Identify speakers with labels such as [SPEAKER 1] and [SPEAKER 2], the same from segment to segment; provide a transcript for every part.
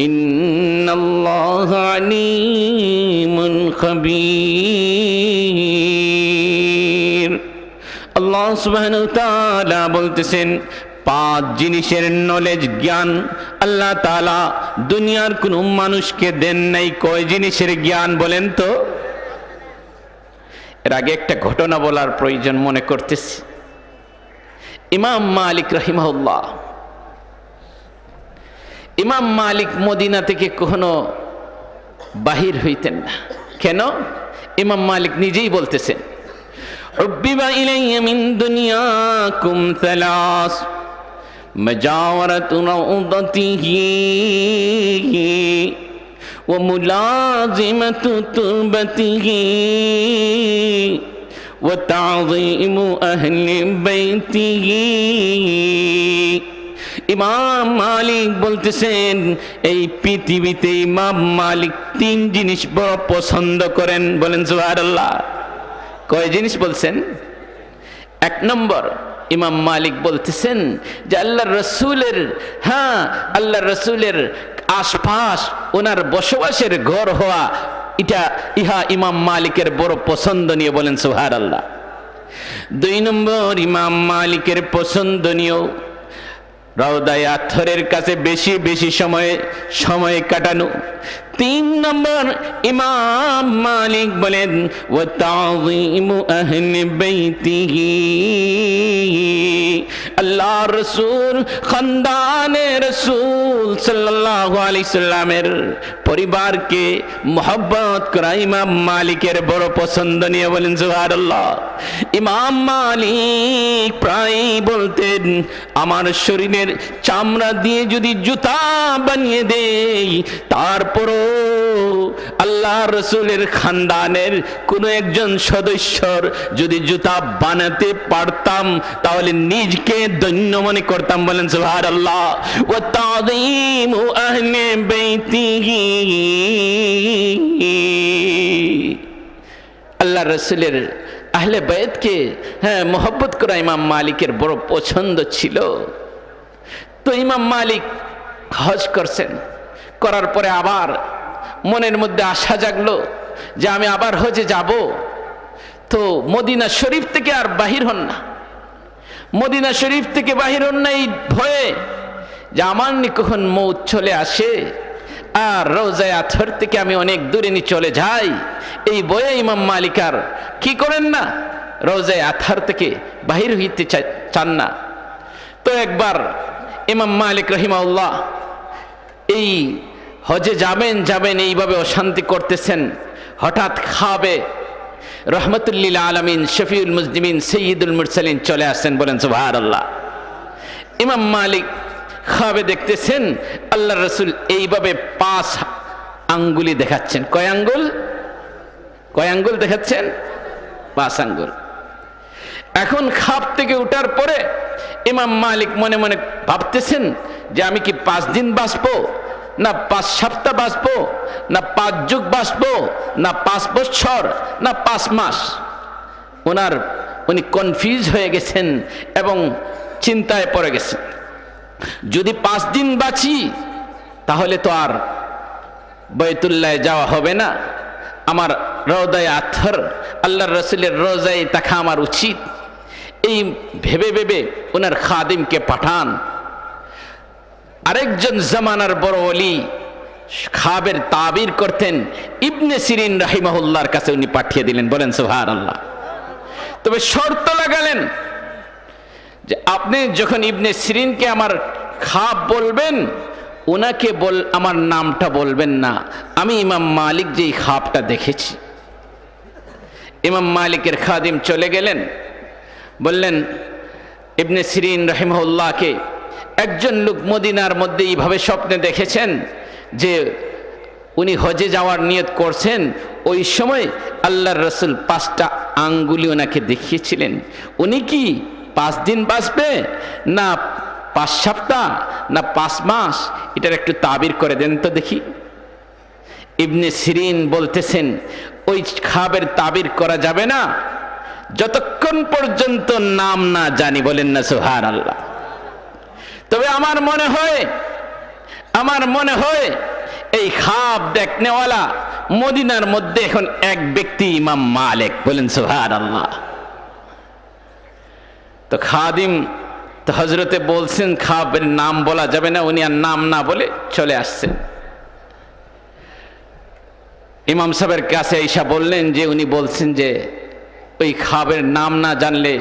[SPEAKER 1] إن الله عليم خبير আল্লাহ সুবহানাহু ওয়া তাআলা বলতেছেন পাঁচ জিনিসের নলেজ জ্ঞান আল্লাহ তাআলা দুনিয়ার কোন মানুষকে দেন নাই কয় জিনিসের জ্ঞান বলেন তো এর আগে একটা ঘটনা বলার প্রয়োজন মনে করতেছি ইমাম মালিক রহিমাহুল্লাহ ইমাম মালিক মদিনা থেকে কখনো বাহির হইতেন না কেন ইমাম মালিক নিজেই বলতেছেন حبب إلي من دنياكم ثلاث مجاورة روضته وملازمة تربته وتعظيم أهل بيته ইমাম মালিক বলতেছেন, এই পৃথিবীতে ইমাম মালিক তিন জিনিস বড় পছন্দ করেন বলেন জোহার আল্লাহ কয় জিনিস বলছেন? এক নম্বর, ইমাম মালিক বলতেছেন যে আল্লাহ রসুলের হ্যাঁ আল্লাহ রসুলের আশপাশ, ওনার বসবাসের ঘর হওয়া, এটা ইহা ইমাম মালিকের বড় পছন্দনীয় বলেন সোহার আল্লাহ দুই নম্বর, ইমাম মালিকের পছন্দনীয় রওদায় আথরের কাছে বেশি বেশি সময় সময় কাটানো। তিন নম্বর ইমাম মালিক বলেন ও তাজিমু আল্লাহ রসুল খানদানে রসুল সাল্লাল্লাহু আলাইহি সাল্লামের পরিবারকে মোহব্বত করা ইমাম মালিকের বড় পছন্দ পছন্দনীয় বলেন জোহার ইমাম মালিক প্রায় বলতেন, আমার শরীরের চামড়া দিয়ে যদি জুতা বানিয়ে দেই, তারপরও আল্লাহ রসুলের খানদানের কোনো একজন সদস্যর যদি জুতা বানাতে পারতাম, তাহলে নিজকে দৈন্য মনে করতাম। বলেন সুহার আল্লাহ ও আহলে আল্লাহ রসুলের আহলে বয়তকে হ্যাঁ মোহব্বত করা ইমাম মালিকের বড় পছন্দ ছিল। তো ইমাম মালিক হজ করছেন, করার পরে আবার মনের মধ্যে আশা জাগলো যে আমি আবার হজে যাব। তো মদিনা শরীফ থেকে আর বাহির হন না। মদিনা শরীফ থেকে বাহির হন না এই ভয়ে যে আমার কখন মৌত চলে আসে আর রোজায় আথর থেকে আমি অনেক দূরে নি চলে যাই। এই বয়ে ইমাম মালিকার কি করেন না? রোজায় আথার থেকে বাহির হইতে চান না। তো একবার ইমাম মালিক রহিমাউল্লাহ এই হজে যাবেন যাবেন, এইভাবে অশান্তি করতেছেন। হঠাৎ খাবে। রহমতুল্লিল আলমিন, শফিউল মুজদিমিন সৈয়দুল মুরসালিন চলে আসেন, বলেন সুবাহ আল্লাহ ইমাম মালিক খাবে দেখতেছেন আল্লাহ রসুল এইভাবে পাঁচ আঙ্গুলি দেখাচ্ছেন। কয় আঙ্গুল? কয় আঙ্গুল দেখাচ্ছেন? পাঁচ আঙ্গুল। এখন খাপ থেকে উঠার পরে ইমাম মালিক মনে মনে ভাবতেছেন যে আমি কি পাঁচ দিন বাঁচবো? না পাঁচ সপ্তাহ বাঁচবো, না পাঁচ যুগ বাঁচবো, না পাঁচ বছর, না পাঁচ মাস। ওনার, উনি কনফিউজ হয়ে গেছেন এবং চিন্তায় পড়ে গেছেন। যদি পাঁচ দিন বাঁচি, তাহলে তো আর বৈতুল্লায় যাওয়া হবে না। আমার রোদায় আথর আল্লাহ রসুলের রোজায় তাকা আমার উচিত। এই ভেবে ভেবে ওনার খাদিমকে পাঠান। আরেকজন জামানার বড় অলি খাবের তাবির করতেন ইবনে সিরিন রাহিমাহুল্লাহর কাছে উনি পাঠিয়ে দিলেন। বলেন সুহার আল্লাহ তবে শর্ত লাগালেন যে আপনি যখন ইবনে সিরিনকে আমার খাব বলবেন ওনাকে বল, আমার নামটা বলবেন না। আমি ইমাম মালিক যে এই দেখেছি। ইমাম মালিকের খাদিম চলে গেলেন। বললেন, ইবনে সিরিন রহিমউল্লাহকে একজন লোক মদিনার মধ্যে এইভাবে স্বপ্নে দেখেছেন যে উনি হজে যাওয়ার নিয়ত করছেন, ওই সময় আল্লাহর রসুল পাঁচটা আঙ্গুলি ওনাকে দেখিয়েছিলেন। উনি কি পাঁচ দিন বাঁচবে না পাঁচ সপ্তাহ না পাঁচ মাস? এটার একটু তাবির করে দেন তো দেখি। ইবনে সিরিন বলতেছেন, ওই খাবের তাবির করা যাবে না, যতক্ষণ পর্যন্ত নাম না জানি বলেন না সুহার আল্লাহ তবে আমার মনে হয়, আমার মনে হয় এই খাব দেখনেওয়ালা মদিনার মধ্যে এখন এক ব্যক্তি ইমাম মালিক বলেন সুহার আল্লাহ তো খাদিম, তো হজরতে বলছেন খাবের নাম বলা যাবে না, উনি আর নাম না বলে চলে আসছেন। ইমাম সাহেবের কাছে ঈশা বললেন যে, উনি বলছেন যে, ওই খাবের নাম না জানলে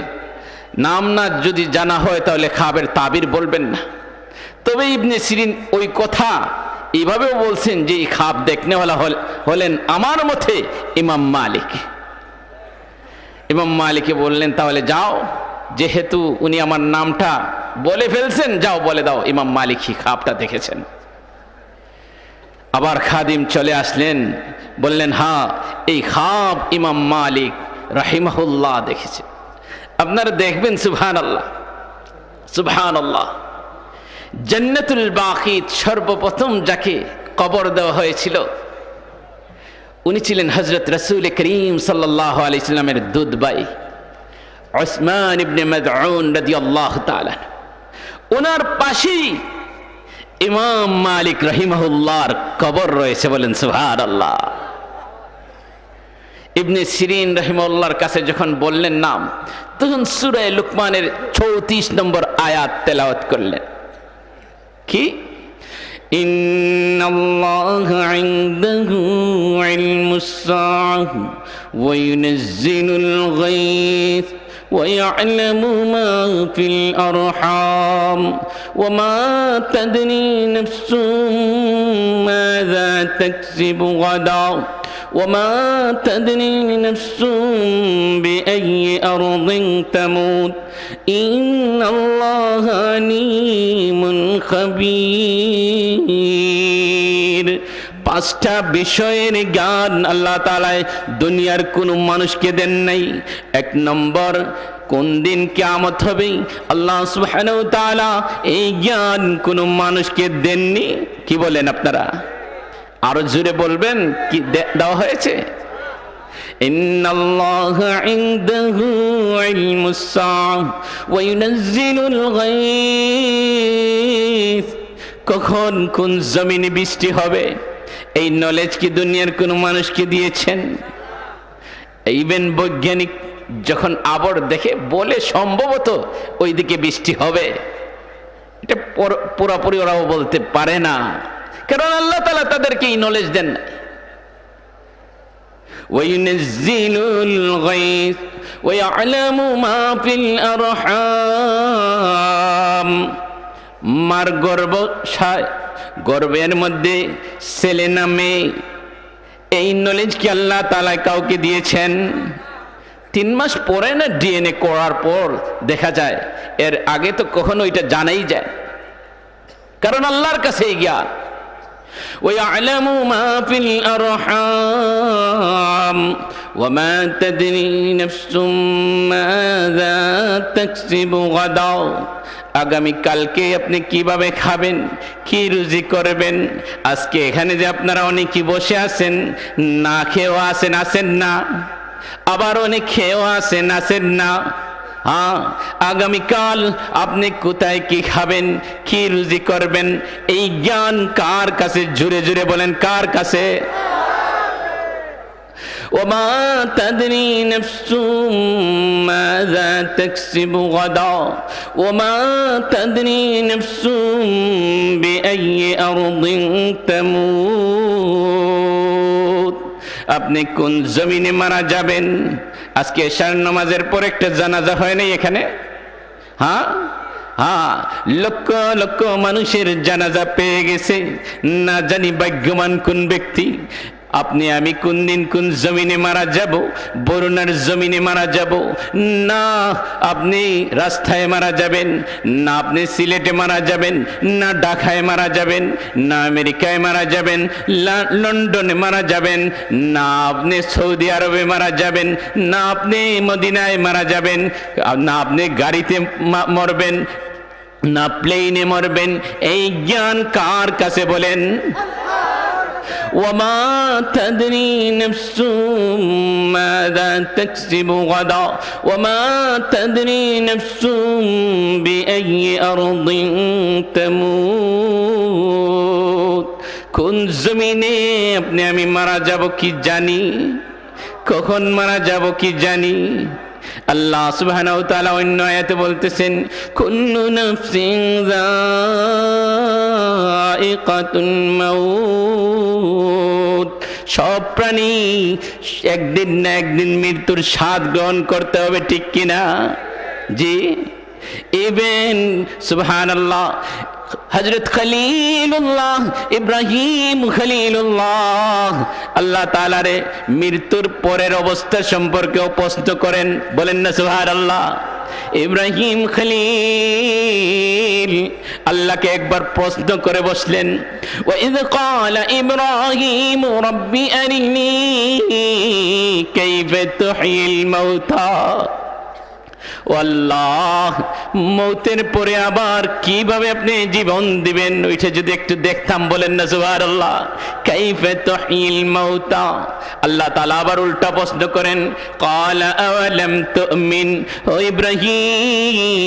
[SPEAKER 1] নাম না যদি জানা হয় তাহলে খাবের তাবির বলবেন না। তবে ইবনে সিরিন ওই কথা এইভাবেও বলছেন যে এই খাব দেখনেওয়ালা হলেন আমার মতে ইমাম মালিক। ইমাম মালিকে বললেন, তাহলে যাও, যেহেতু উনি আমার নামটা বলে ফেলছেন, যাও বলে দাও, ইমাম মালিকই খাবটা দেখেছেন। আবার খাদিম চলে আসলেন, বললেন হ্যাঁ এই খাব ইমাম মালিক রাহিমাহুল্লাহ দেখেছে। আপনারা দেখবেন সুবহান আল্লাহ সুবহান আল্লাহ জন্নতুল বাকিত সর্বপ্রথম যাকে কবর দেওয়া হয়েছিল, উনি ছিলেন হজরত রসুল করিম সাল্লাহ আলাইসলামের দুধ বাই ওসমান ইবনে তাআলা ওনার পাশেই ইমাম মালিক রহিমাহুল্লাহর কবর রয়েছে বলেন, সুবহানাল্লাহ। ইবনে সিরিন রহিমাল্লাহর কাছে যখন বললেন নাম তখন সূরা লুকমানের 34 নম্বর আয়াত তেলাওয়াত করলেন কি إن الله عنده علم الساعة وينزل الغيث ويعلم ما في الأرحام وما تدري نفس ماذا تكسب غدا وما تدري نفس بأي أرض تموت إن الله عليم خبير পাঁচটা বিষয়ের জ্ঞান আল্লাহ তালায় দুনিয়ার কোনো মানুষকে দেন নাই এক নম্বর কোন দিন কেমত হবে আল্লাহ সুবহানাহু তাআলা এই জ্ঞান কোনো মানুষকে দেননি কি বলেন আপনারা আরো জোরে বলবেন কি দেওয়া হয়েছে إن الله عنده علم الساعة وينزل الغيث কখন কোন জমিনে বৃষ্টি হবে এই নলেজ কি দুনিয়ার কোন মানুষকে দিয়েছেন ইভেন বৈজ্ঞানিক যখন আবর দেখে বলে সম্ভবত ওইদিকে বৃষ্টি হবে এটা পুরোপুরি ওরাও বলতে পারে না কারণ আল্লাহ তালা তাদেরকে এই নলেজ দেন না وينزل الغيث ويعلم ما في الأرحام মার গর্ব গর্বের মধ্যে ছেলে নামে এই নলেজ কি আল্লাহ তালা কাউকে দিয়েছেন তিন মাস পরে না ডিএনএ করার পর দেখা যায় এর আগে তো কখনো এটা জানাই যায় কারণ আল্লাহর কাছে জ্ঞান ويعلم ما في الأرحام وما تدري نفس ماذا تكسب غدا আগামী কালকে আপনি কিভাবে খাবেন কি রুজি করবেন আজকে এখানে যে আপনারা অনেকে বসে আছেন না খেয়েও আসেন আসেন না আবার অনেক খেয়েও আসেন আসেন না হ্যাঁ আগামীকাল আপনি কোথায় কি খাবেন কি রুজি করবেন এই জ্ঞান কার কাছে জুড়ে জুড়ে বলেন কার কাছে وما تدري نفس ماذا تكسب غدا وما تدري نفس بأي أرض تموت আপনি কোন জমিনে মারা যাবেন? আজকে এশার নামাজের পর একটা জানাজা হয় নাই এখানে? হ্যাঁ? হ্যাঁ লক্ষ লক্ষ মানুষের জানাজা পেয়ে গেছে। না জানি ভাগ্যমান কোন ব্যক্তি। আপনি আমি কোন দিন কোন জমিনে মারা যাব? বরুণার জমিনে মারা যাব? না, আপনি রাস্তায় মারা যাবেন, না আপনি সিলেটে মারা যাবেন, না ঢাকায় মারা যাবেন, না আমেরিকায় মারা যাবেন লন্ডনে মারা যাবেন, না আপনি সৌদি আরবে মারা যাবেন, না আপনি মদিনায় মারা যাবেন, না আপনি গাড়িতে মরবেন, না প্লেনে মরবেন। এই জ্ঞান কার কাছে বলেন? وما تدري نفس ماذا تكسب غدا وما تدري نفس بأي أرض تموت কোন জমিনে আপনি আমি মারা যাব কি জানি কখন মারা যাব কি জানি আল্লাহ সুবহানাহু ওয়া তাআলা অন্য আয়াতে বলতেছেন, কুল্লু নাফসিন যায়িকাতুন মাউত। সব প্রাণী একদিন না একদিন মৃত্যুর স্বাদ গ্রহণ করতে হবে, ঠিক কিনা জি। ইবেন সুবহানাল্লাহ হজরত খলিলুল্লাহ, ইব্রাহিম খলিলুল্লাহ আল্লাহ তালারে মৃত্যুর পরের অবস্থা সম্পর্কে প্রশ্ন করেন বলেন না সুহার আল্লাহ ইব্রাহিম খলিল আল্লাহকে একবার প্রশ্ন করে বসলেন وإذ قال إبراهيم رب أرني كيف تحيي الموتى ও আল্লাহ মৌতের পরে আবার কীভাবে আপনি জীবন দিবেন? ওইটা যদি একটু দেখতাম, বলেন না সুহার আল্লাহ কাইফে তহিল মৌতা। আল্লাহ তালা আবার উল্টা প্রশ্ন করেন, কালা আওয়ালাম তুমিন? ও ইব্রাহিম,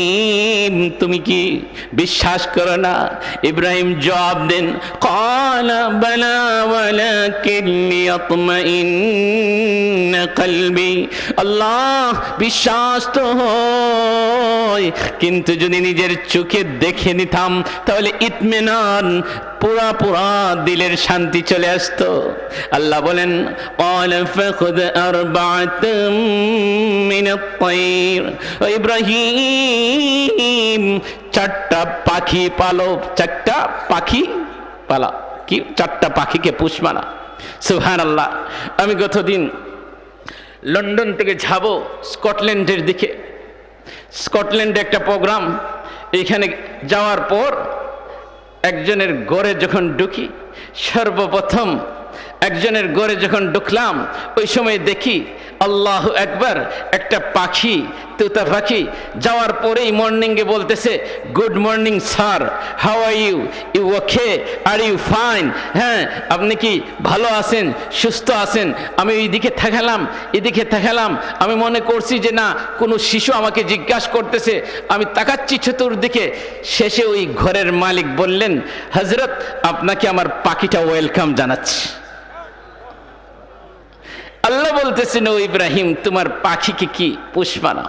[SPEAKER 1] তুমি কি বিশ্বাস করো না? ইব্রাহিম জবাব দেন, কালা বালা কলবি। আল্লাহ, বিশ্বাস তো নয় কিন্তু যদি নিজের চোখে দেখে নিতাম, তাহলে ইতমিনান, পুরা পুরা দিলের শান্তি চলে আসত। আল্লাহ বলেন ইব্রাহিম, চারটা পাখি পালো, চারটা পাখি পালা। কি? চারটা পাখিকে পুষ মারা। সুহান আল্লাহ আমি গতদিন লন্ডন থেকে যাব, স্কটল্যান্ডের দিকে। স্কটল্যান্ডে একটা প্রোগ্রাম। এখানে যাওয়ার পর একজনের গড়ে যখন ঢুকি সর্বপ্রথম একজনের গড়ে যখন ঢুকলাম, ওই সময় দেখি আল্লাহ একবার একটা পাখি তুতা পাখি যাওয়ার পরেই মর্নিংয়ে বলতেছে, good morning, sir. How are you? You okay? Are you fine? হ্যাঁ আপনি কি ভালো আছেন? সুস্থ আছেন? আমি এইদিকে থাকালাম, এদিকে থাকালাম। আমি মনে করছি যে, না, কোনো শিশু আমাকে জিজ্ঞাসা করতেছে। আমি তাকাচ্ছি চতুর্দিকে। শেষে ওই ঘরের মালিক বললেন হজরত আপনাকে আমার পাখিটা ওয়েলকাম জানাচ্ছি। আল্লাহ বলতেছেন ও ইব্রাহিম তোমার পাখিকে কি পুষ্পানা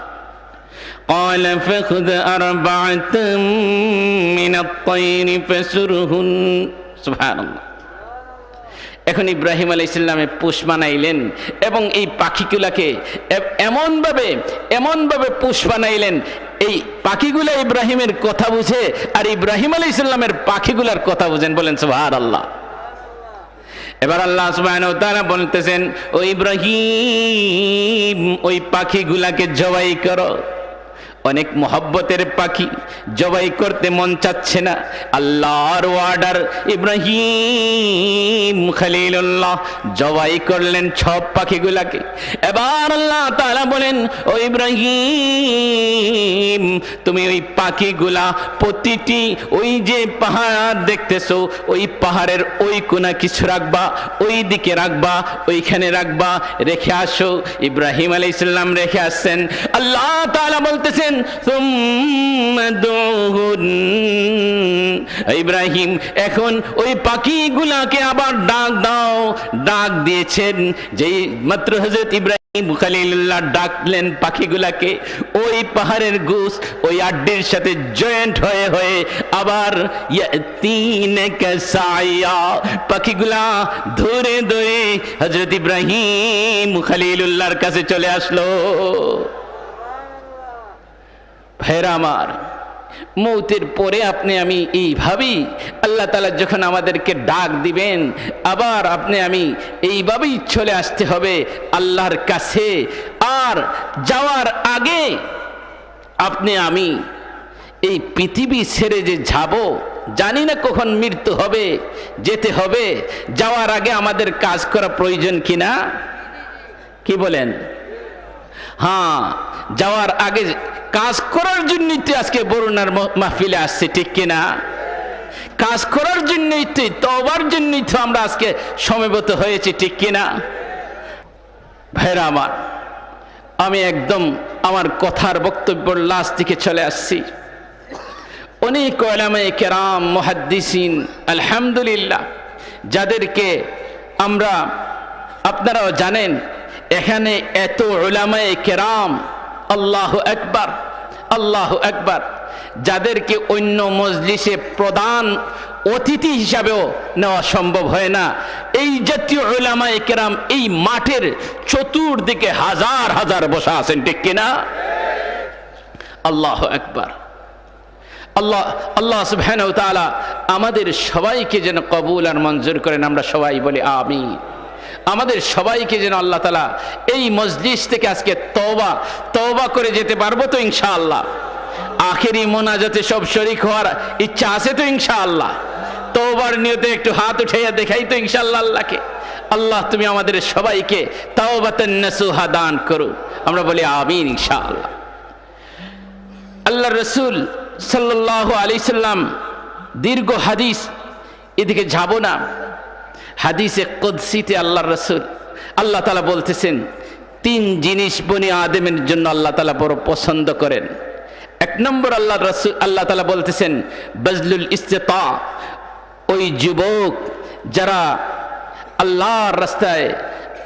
[SPEAKER 1] قال فخذ أربعة من الطير فسرهن سبحان الله এখন ইব্রাহিম আলাই ইসলামে পুষ বানাইলেন এবং এই পাখিগুলাকে এ- এমনভাবে এমনভাবে পুষ বানাইলেন এই পাখিগুলা ইব্রাহিমের কথা বুঝে আর ইব্রাহিম আলাই ইসলামের পাখিগুলার কথা বুঝেন বলেন সুবাহ আল্লাহ এবার আল্লাহ তাআলা বলতেছেন, ও ইব্রাহিম, ওই পাখিগুলাকে জবাই করো। অনেক মহব্বতের পাখি, জবাই করতে মন চাচ্ছে না। আল্লাহর অর্ডার ইব্রাহিম জবাই করলেন সব পাখিগুলাকে। এবার আল্লাহ তাআলা বলেন, ও ইব্রাহিম, তুমি ওই পাখিগুলা প্রতিটি ওই যে পাহাড় দেখতেছো, ওই পাহাড়ের ওই কোনা কিছু রাখবা, ওই দিকে রাখবা, ওইখানে রাখবা, রেখে আসো। ইব্রাহিম আলাইহিস সালাম রেখে আসছেন। আল্লাহ তাআলা বলতেছেন, সুম্মা দুহুন। ইব্রাহিম, এখন ওই পাখিগুলাকে আবার ডাক দাও, ডাক দিয়েছেন যেই মাত্র হযরত ইব্রাহিম খালিলুল্লাহ ডাকলেন পাখিগুলাকে। ওই পাহাড়ের গুস ওই আড্ডির সাথে জয়েন্ট হয়ে হয়ে আবার সাইয়া পাখিগুলা ধরে ধরে হযরত ইব্রাহিম খালিলুল্লাহর কাছে চলে আসলো। ভাইরা আমার মৌতের পরে আপনি, আমি এইভাবেই আল্লাহ তালা যখন আমাদেরকে ডাক দিবেন, আবার আপনি, আমি এইভাবেই চলে আসতে হবে আল্লাহর কাছে। আর যাওয়ার আগে আপনি, আমি এই পৃথিবী ছেড়ে যে যাব, জানি না কখন মৃত্যু হবে, যেতে হবে, যাওয়ার আগে আমাদের কাজ করা প্রয়োজন কিনা? কি বলেন? হ্যাঁ যাওয়ার আগে কাজ করার জন্যই তো আজকে বরুণার মাহফিলে আসছে, ঠিক কিনা কাজ করার জন্যই তো তবার জন্যই তো আমরা আজকে সমবেত হয়েছি, ঠিক কিনা ভাইরা আমার, আমি একদম আমার কথার বক্তব্যর লাস্ট দিকে চলে আসছি। অনেক ওলামায়ে কেরাম, মহাদ্দিসিন, আলহামদুলিল্লাহ, যাদেরকে আমরা, আপনারাও জানেন এখানে এত ওলামায়ে কেরাম, আল্লাহ একবার আল্লাহ একবার যাদেরকে অন্য মজলিসে প্রধান অতিথি হিসাবেও নেওয়া সম্ভব হয় না। এই জাতীয় ওলামায়ে কেরাম এই মাঠের চতুর্দিকে হাজার হাজার বসা আছেন, ঠিক কিনা আল্লাহ একবার আল্লাহ আল্লাহ সুবহানাহু ওয়া আমাদের সবাইকে যেন কবুল আর মঞ্জুর করেন, আমরা সবাই বলি আমিন। আমাদের সবাইকে যেন আল্লাহ তালা এই মজলিস থেকে আজকে তওবা তওবা করে যেতে পারব তো ইনশাআল্লাহ। আখেরি মোনাজাতে সব শরিক হওয়ার ইচ্ছা আছে তো ইনশাআল্লাহ। তওবার নিয়তে একটু হাত উঠাইয়া দেখাই তো ইনশাআল্লাহ আল্লাহকে। আল্লাহ তুমি আমাদের সবাইকে তাওবাতান নাসুহা দান করো। আমরা বলি আমিন ইনশাআল্লাহ। আল্লাহ রসুল সাল্লাহ আলি সাল্লাম দীর্ঘ হাদিস, এদিকে যাব না। হাদিসে কদসিতে আল্লাহ রসুল, আল্লাহ তালা বলতেছেন, তিন জিনিস বনি আদেমের জন্য আল্লাহ তালা বড় পছন্দ করেন। এক নম্বর আল্লাহ রসুল, আল্লাহ তালা বলতেছেন, বজলুল ইস্তেতা, ওই যুবক যারা আল্লাহর রাস্তায়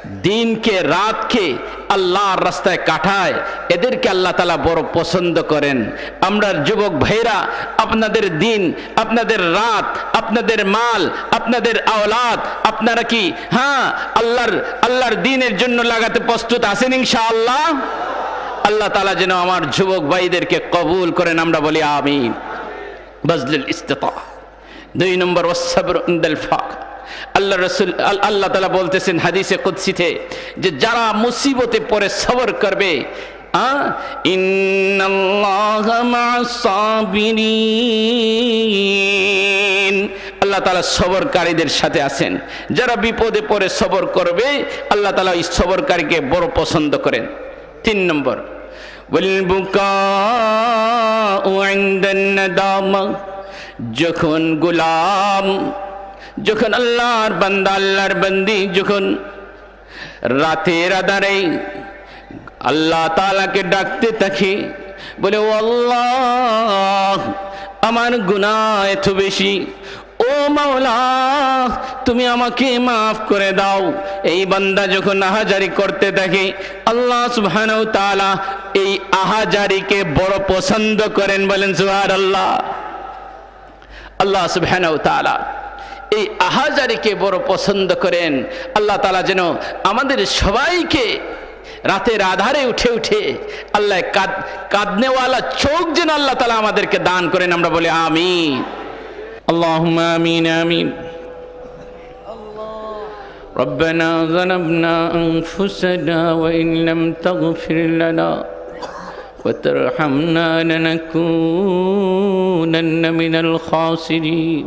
[SPEAKER 1] দিনকে, রাতকে আল্লাহর রাস্তায় কাটায়। এদেরকে আল্লাহ তালা বড় পছন্দ করেন। আমরা যুবক ভাইরা, আপনাদের দিন, আপনাদের রাত, আপনাদের মাল, আপনাদের আওলাদ, আপনারা কি হ্যাঁ আল্লাহর আল্লাহর দিনের জন্য লাগাতে প্রস্তুত আছেন ইনশাআল্লাহ? আল্লাহ তালা যেন আমার যুবক ভাইদেরকে কবুল করেন, আমরা বলি আমিন। বজলুল ইস্তেতা। দুই নম্বর ইনদাল ফাক। আল্লাহ রসুল আল্লাহ তালা বলতেছেন হাদিসে কুৎসিতে যে যারা মুসিবতে পরে সবর করবে আল্লাহ তালা সবরকারীদের সাথে আছেন। যারা বিপদে পরে সবর করবে, আল্লাহ তালা এই সবরকারীকে বড় পছন্দ করেন। তিন নম্বর যখন গুলাম যখন আল্লাহর বান্দা, আল্লাহর বন্দি, যখন রাতের আধারে আল্লাহ তালাকে ডাকতে থাকি, বলে, ও আল্লাহ, আমার গুনাহ এত বেশি। ও মাওলা, তুমি আমাকে মাফ করে দাও। এই বান্দা যখন আহাজারি করতে থাকে, আল্লাহ সুবহানাহু তাআলা এই আহাজারিকে বড় পছন্দ করেন, বলেন, সুবহানাল্লাহ। আল্লাহ আল্লাহ সুবহানাহু তাআলা এই আহাজারিকে বড় পছন্দ করেন আল্লাহ তাআলা যেন আমাদের সবাইকে রাতের আধারে উঠে উঠে আল্লাহ কাদ কাঁদনেওয়ালা চোখ যেন আল্লাহ তাআলা আমাদেরকে দান করেন আমরা বলি আমিন আল্লাহুম্মা আমিন আমিন ربنا ظلمنا أنفسنا وإن لم تغفر لنا وترحمنا لنكونن من الخاسرين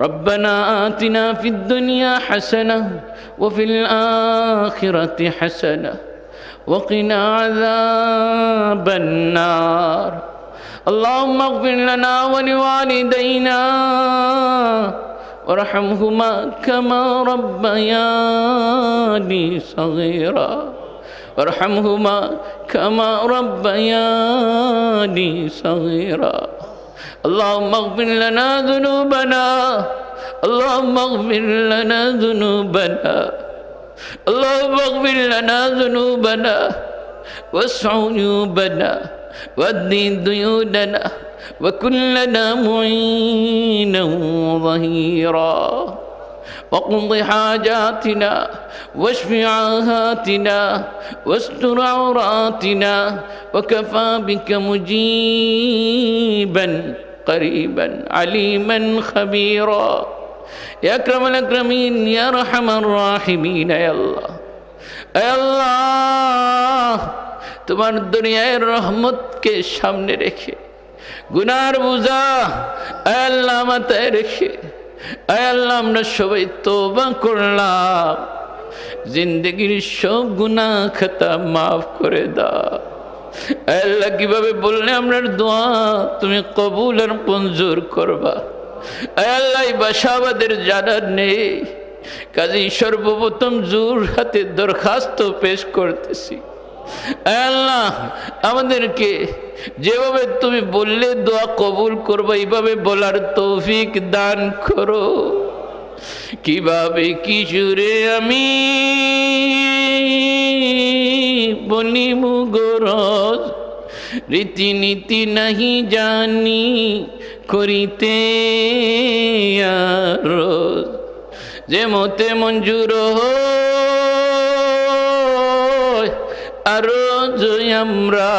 [SPEAKER 1] ربنا آتنا في الدنيا حسنة وفي الآخرة حسنة وقنا عذاب النار. اللهم اغفر لنا ولوالدينا وارحمهما كما ربياني صغيرا. وارحمهما كما ربياني صغيرا. اللهم اغفر لنا ذنوبنا. اللهم اغفر لنا ذنوبنا. اللهم اغفر لنا ذنوبنا. واسع عيوبنا. وادن ديوننا. وكن لنا معينا وظهيرا وقض حاجاتنا واشف عاهاتنا. واستر عوراتنا. وكفى بك مجيبا. قريبا عليما خبيرا يا اكرم الاكرمين يا ارحم الراحمين يا الله يا الله তোমার দুনিয়ায় রহমতকে সামনে রেখে গুনার বোঝা আল্লাহ মাথায় রেখে আল্লাহ আমরা সবাই তোবা করলাম জিন্দগির সব গুণা খাতা মাফ করে দাও আল্লাহ কীভাবে বললে আপনার দোয়া? তুমি কবুল আর মঞ্জুর করবা। আল্লাহ বাসাবাদের জানার নেই। কাজেই সর্বপ্রথম জোর হাতে দরখাস্ত পেশ করতেছি। আল্লাহ, আমাদেরকে যেভাবে তুমি বললে দোয়া কবুল করব, এইভাবে বলার তৌফিক দান করো। কীভাবে কিশোরে আমি বলি মুগরজ রীতিনীতি নাহি জানি করিতে রোজ। যে মতে মঞ্জুর আরও আমরা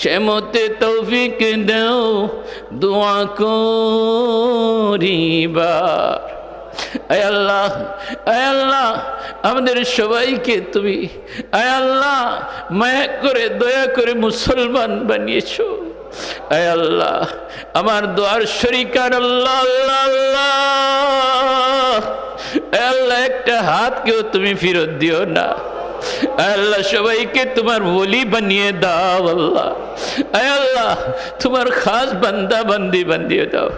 [SPEAKER 1] সে মতে তৌফিক দেও, দোয়া করিবার। আল্লাহ আল্লাহ আমাদের সবাইকে তুমি, আয় আল্লাহ, মায়া করে, দয়া করে মুসলমান বানিয়েছো। আয় আল্লাহ, আমার দোয়ার শরিকার আল্লাহ আল্লাহ আল্লাহ। আল্লাহ, একটা হাতকেও তুমি ফেরত দিও না। আল্লাহ, সবাইকে তোমার বলি বানিয়ে দাও আল্লাহ। আল্লাহ, তোমার খাস বান্দা, বান্দি বান্দিয়ে দাও।